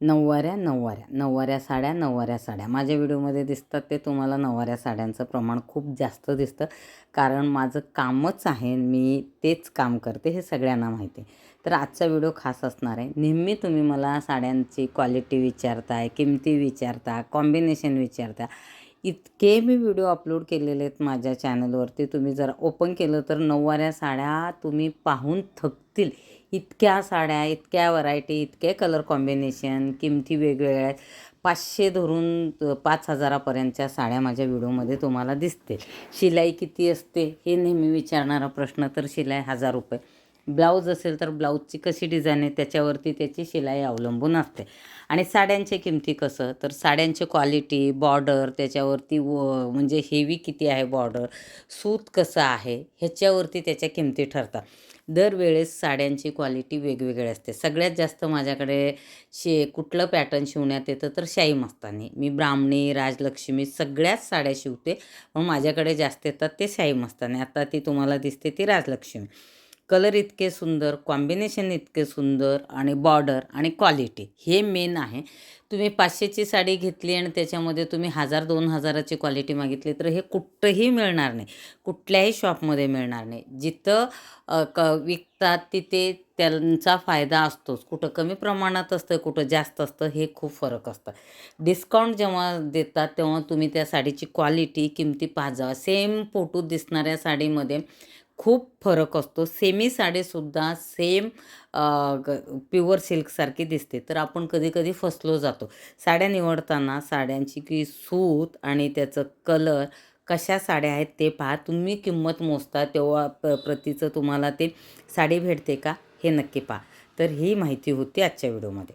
नऊवाऱ्या नऊवाऱ्या नऊवाऱ्या साड्या नऊवाऱ्या साड्या. माझ्या व्हिडिओमध्ये दिसतात ते तुम्हाला नऊवाऱ्या साड्यांचं प्रमाण खूप जास्त दिसतं. कारण माझं कामच आहे मी तेच काम करते हे सगळ्यांना माहिती आहे. तर आजचा व्हिडिओ खास असणार आहे. नेहमी तुम्ही मला साड्यांची क्वालिटी विचारताय किमती विचारता कॉम्बिनेशन विचारता. इतके मी व्हिडिओ अपलोड केलेले आहेत माझ्या चॅनलवरती. तुम्ही जर ओपन केलं तर नऊवाऱ्या साड्या तुम्ही पाहून थकतील. इतक्या साड्या इतक्या व्हरायटी इतके कलर कॉम्बिनेशन किमती वेगवेगळ्या आहेत. पाचशे धरून पाच हजारापर्यंतच्या साड्या माझ्या व्हिडिओमध्ये तुम्हाला दिसतील. शिलाई किती असते हे नेहमी विचारणारा प्रश्न तर शिलाई हजार रुपये. ब्लाऊज असेल तर ब्लाऊजची कशी डिझाईन आहे त्याच्यावरती त्याची शिलाई अवलंबून असते. आणि साड्यांची किमती कसं? तर साड्यांची क्वालिटी बॉर्डर त्याच्यावरती व म्हणजे हेवी किती आहे बॉर्डर सूत कसं आहे ह्याच्यावरती त्याच्या किमती ठरतात. दरवेळेस साड्यांची क्वालिटी वेगवेगळी असते. सगळ्यात जास्त माझ्याकडे शे कुठलं पॅटर्न शिवण्यात येतं तर शाही मस्तानी. मी ब्राह्मणी राजलक्ष्मी सगळ्याच साड्या शिवते पण माझ्याकडे जास्त येतात ते शाही मस्तानी. आता ती तुम्हाला दिसते ती राजलक्ष्मी. कलर इतके सुंदर कॉम्बिनेशन इतके सुंदर आणि बॉर्डर आणि क्वालिटी हे मेन आहे. तुम्ही पाचशेची साडी घेतली आणि त्याच्यामध्ये तुम्ही हजार दोन हजाराची क्वालिटी मागितली तर हे कुठंही मिळणार नाही. कुठल्याही शॉपमध्ये मिळणार नाही. जिथं क विकतात तिथे त्यांचा फायदा असतोच. कुठं कमी प्रमाणात असतं कुठं जास्त असतं हे खूप फरक असतं. डिस्काउंट जेव्हा देतात तेव्हा तुम्ही त्या साडीची क्वालिटी किमती पाहा जावा सेम फोटो दिसणाऱ्या साडीमध्ये खूप फरक असतो. सेमी साडीसुद्धा सेम प्युअर सिल्कसारखी दिसते. तर आपण कधीकधी फसलो जातो. साड्या निवडताना साड्यांची की सूत आणि त्याचं कलर कशा साड्या आहेत ते पहा. तुम्ही किंमत मोजता तेव्हा प प्रतीचं तुम्हाला ते साडी भेटते का? हे नक्की पहा. तर ही माहिती होती आजच्या व्हिडिओमध्ये.